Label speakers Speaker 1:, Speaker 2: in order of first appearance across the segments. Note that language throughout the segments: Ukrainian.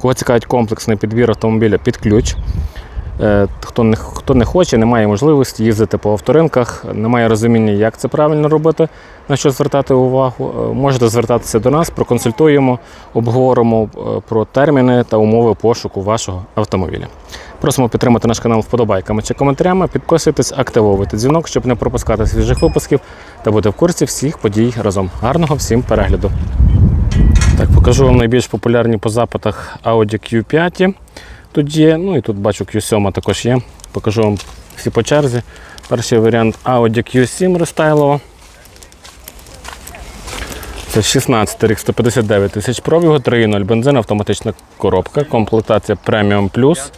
Speaker 1: Кого цікавить комплексний підбір автомобіля під ключ. Е, Хто не, хто не хоче, не має можливості їздити по авторинках, не має розуміння, як це правильно робити, на що звертати увагу, е, можете звертатися до нас, проконсультуємо, обговоримо е, про терміни та умови пошуку вашого автомобіля. Просимо підтримати наш канал вподобайками чи коментарями, підписуйтесь, активовуйте дзвінок, щоб не пропускати свіжих випусків та бути в курсі всіх подій разом. Гарного всім перегляду! Так, покажу вам найбільш популярні по запитах Audi Q5. Тут є, ну і тут бачу Q7 також є. Покажу вам всі по черзі. Перший варіант Audi Q7 рестайлова. Це 16 рік 159 тисяч пробігу, 3.0 бензин, автоматична коробка, комплектація Premium Plus.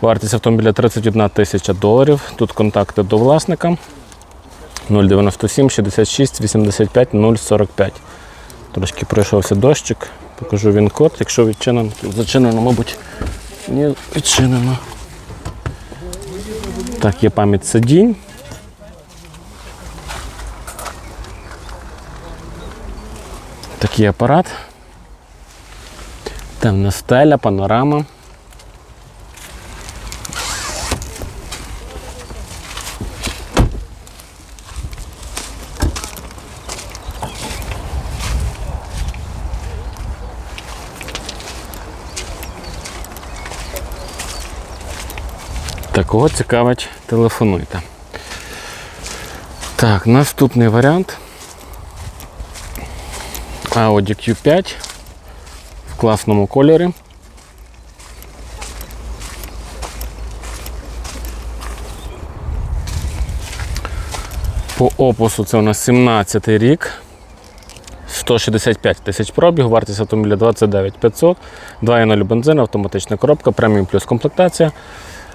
Speaker 1: Вартість автомобіля 31 тисяча доларів. Тут контакти до власника 097 66 85 045. Трошки пройшовся дощик, покажу він код, якщо відчинено, зачинено, мабуть, не відчинено. Так, є пам'ять сидінь. Такий апарат. Темна стеля, панорама. Так, кого цікавить, телефонуйте. Так, наступний варіант. Audi Q5 в класному кольорі. По опусу це у нас 17 й рік. 165 тисяч пробіг, вартість автомобіля 29 500, 2.0 бензин, автоматична коробка, преміум плюс комплектація.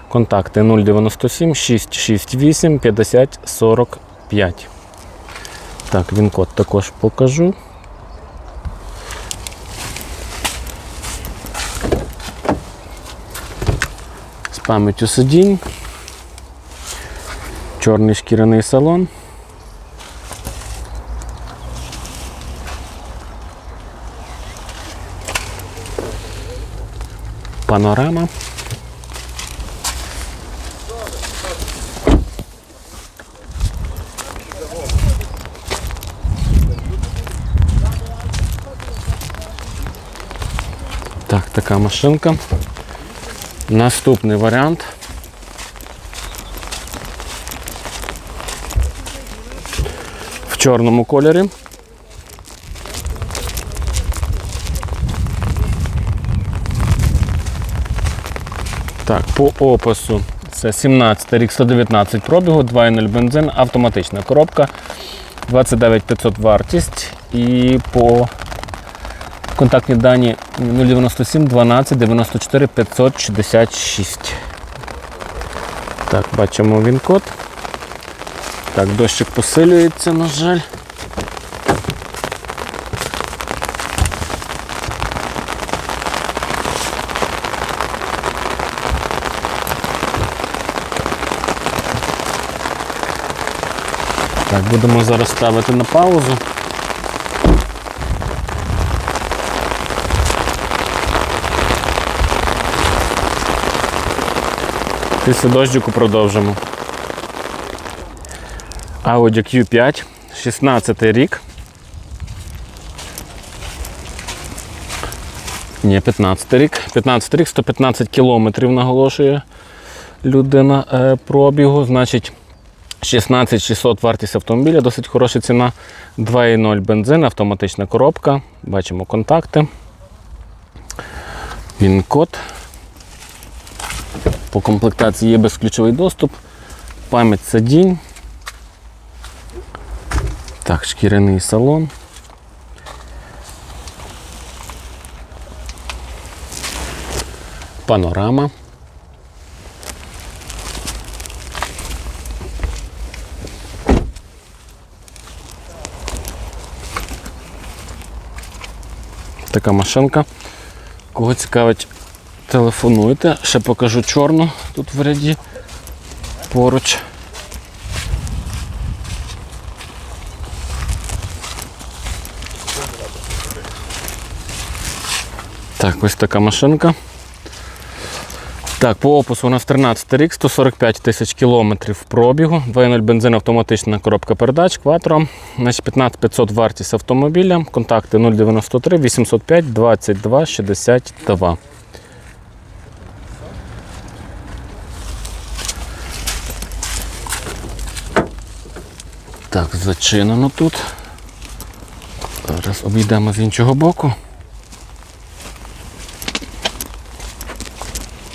Speaker 1: Контакти 097 668 50 45. Так, він код також покажу. З пам'яттю сидінь. Чорний шкіряний салон. Панорама. Так, така машинка. Наступний варіант. В чорному кольорі. Так, по опису це 17 рік 119 пробігу, 2.0 бензин, автоматична коробка, 29 500 вартість і по Контактні дані 097 12 94 566. Так, бачимо він код. Так, дощик посилюється, на жаль. Так, будемо зараз ставити на паузу. Після дощику продовжимо. Audi Q5, 16 рік. Ні, 15 рік. 15 рік, 115 кілометрів наголошує людина е, пробігу. Значить, 16 600 вартість автомобіля, досить хороша ціна. 2.0 бензин, автоматична коробка. Бачимо контакти. Він код. По комплектації є безключовий доступ, пам'ять сидінь. Так, шкіряний салон. Панорама. Така машинка. Кого цікавить, телефонуйте. Ще покажу чорну тут в ряді поруч. Так, ось така машинка. Так, по опису у нас 13 рік, 145 тисяч кілометрів пробігу, 2.0 бензин, автоматична коробка передач, кватро. Значить, 15 500 вартість автомобіля, контакти 093 805 22 62. Так, зачинено тут. Зараз обійдемо з іншого боку.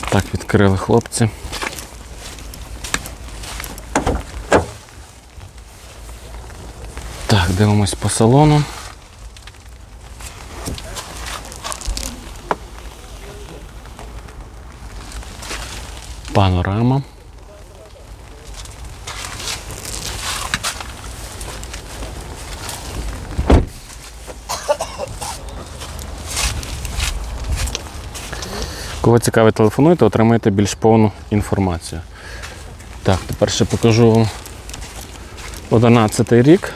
Speaker 1: Так, відкрили хлопці. Так, дивимось по салону. Панорама. Кого цікавить, телефонуйте, отримаєте більш повну інформацію. Так, тепер ще покажу вам 11 рік.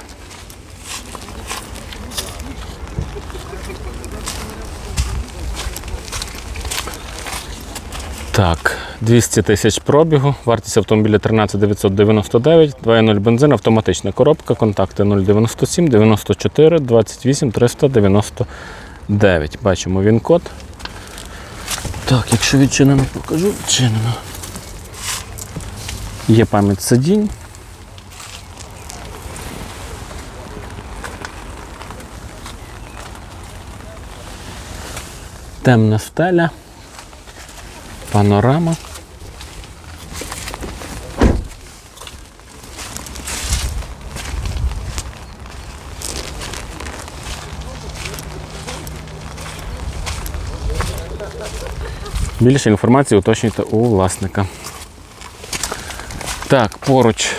Speaker 1: Так, 200 тисяч пробігу, вартість автомобіля 13 999, 2.0 бензин, автоматична коробка, контакти 097 94 28 399. Бачимо він код. Так, якщо відчинено, покажу, відчинено. Є пам'ять сидінь. Темна стеля. Панорама. Більше інформації уточнюйте у власника. Так, поруч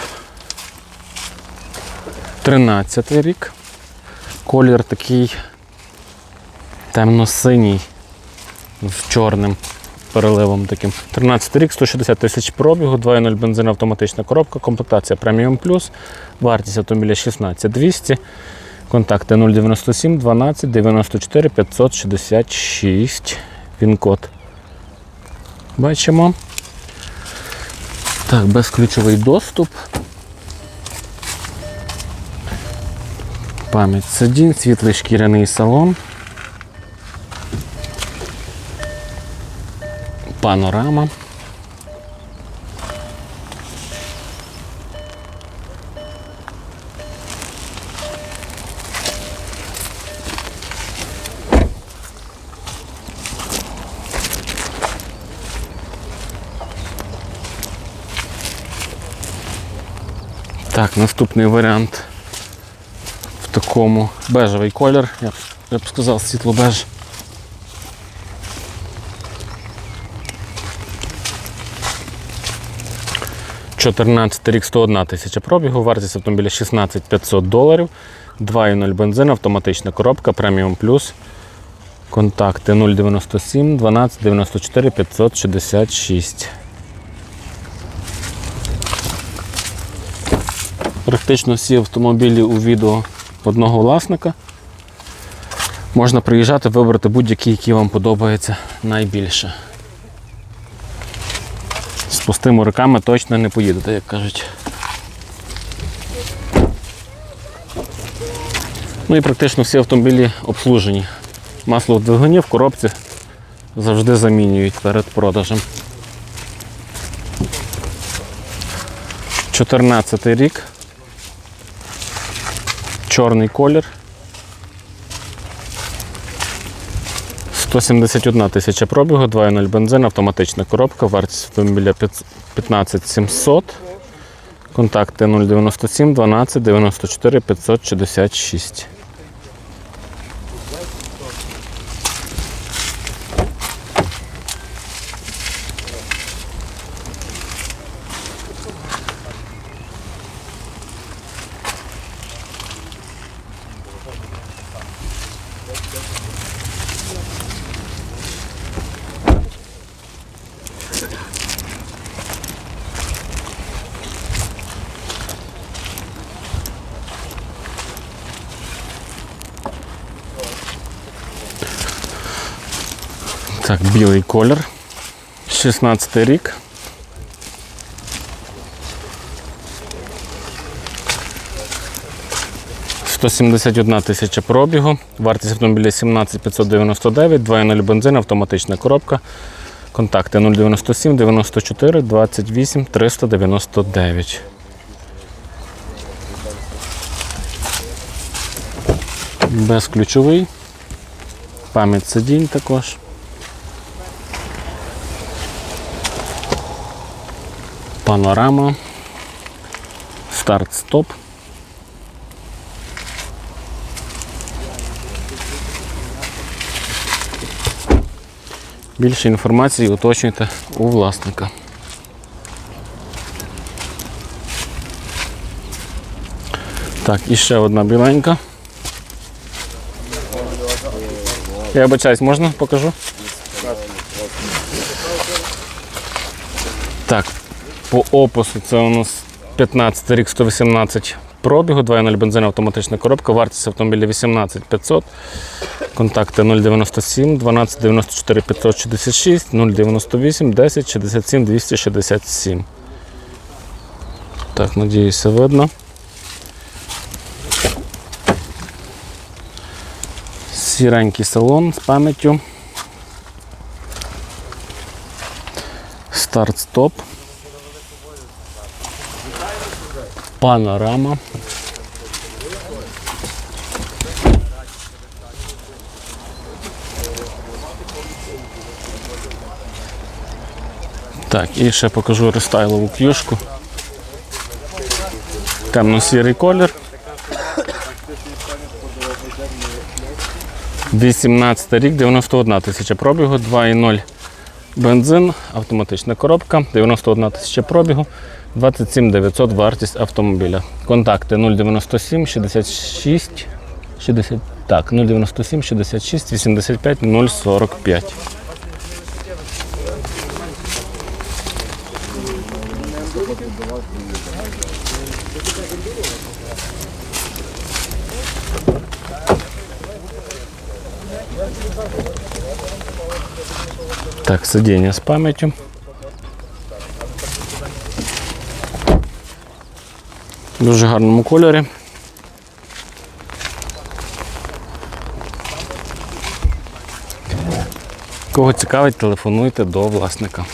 Speaker 1: 13 рік. Колір такий темно-синій з чорним переливом таким. 13 рік, 160 тисяч пробігу, 2.0 бензин, автоматична коробка, комплектація Premium Plus, вартість автомобіля 16 200. Контакти 097 12 94 566. Він-код. Бачимо. Так, безключовий доступ. Пам'ять сидінь, світлий шкіряний салон. Панорама. Так, наступний варіант в такому бежевий колір, я б, я б сказав, світло-беж. Чотирнадцятий рік 101 тисяча пробігу, вартість автомобіля 16 500 доларів, 2.0 бензин, автоматична коробка, преміум плюс. Контакти 097 12 94 566. Практично всі автомобілі у відео одного власника. Можна приїжджати, вибрати будь-який, який вам подобається найбільше. З пустими руками точно не поїдете, як кажуть. Ну і практично всі автомобілі обслужені. Масло в двигуні в коробці завжди замінюють перед продажем. 14 рік. Чорний колір. 171 тисяча пробігу, 2.0 бензин, автоматична коробка, вартість автомобіля 15 700. Контакти 097 12 94 566. Так, білий колір. 16 рік. «171 тисяча пробігу. Вартість автомобіля 17 599, 2.0 бензин, автоматична коробка. Контакти 097 94 28 399. Безключовий. Пам'ять сидінь також. Панорама. Старт-стоп. Більше інформації уточнюйте у власника. Так, і ще одна біленька. Я вибачаюсь, можна покажу? Так, по опису це у нас 15 рік 118 пробігу, 2.0 бензин, автоматична коробка, вартість автомобіля 18 500. Контакти 097 12 94 566 098 10 67 267. Так, надіюся, видно. Сіренький салон з пам'яттю. Старт-стоп. Панорама. Так, і ще покажу рестайлову клюшку. Темно-сірий колір. 18 рік, 91 тисяча пробігу, 2,0 бензин, автоматична коробка, 91 тисяча пробігу, 27 900 вартість автомобіля. Контакти 097 66 60, так, 097 66 85 045. Так, сидіння з пам'яттю. В дуже гарному кольорі. Кого цікавить, телефонуйте до власника.